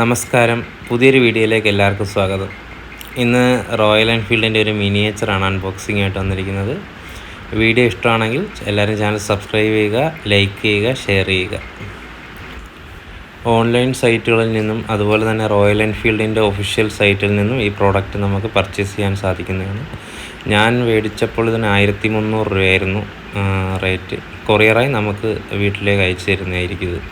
നമസ്കാരം. പുതിയൊരു വീഡിയോയിലേക്ക് എല്ലാവർക്കും സ്വാഗതം. ഇന്ന് റോയൽ എൻഫീൽഡിന്റെ ഒരു മിനിയേച്ചറാണ് അൺബോക്സിംഗ് ആയിട്ട് വന്നിരിക്കുന്നത്. വീഡിയോ ഇഷ്ടമാണെങ്കിൽ എല്ലാവരും ചാനൽ സബ്സ്ക്രൈബ് ചെയ്യുക ലൈക്ക് ചെയ്യുക ഷെയർ ചെയ്യുക. ഓൺലൈൻ സൈറ്റുകളിൽ നിന്നും അതുപോലെ തന്നെ റോയൽ എൻഫീൽഡിന്റെ ഒഫീഷ്യൽ സൈറ്റിൽ നിന്നും ഈ പ്രോഡക്റ്റ് നമുക്ക് പർച്ചേസ് ചെയ്യാൻ സാധിക്കുന്നതാണ്. ഞാൻ മേടിച്ചപ്പോൾ ഇതിന് ആയിരത്തി മുന്നൂറ് രൂപയായിരുന്നു റേറ്റ് കൊറിയറായി നമുക്ക് വീട്ടിലേക്ക് അയച്ചു തരുന്നതായിരിക്കും ഇത്.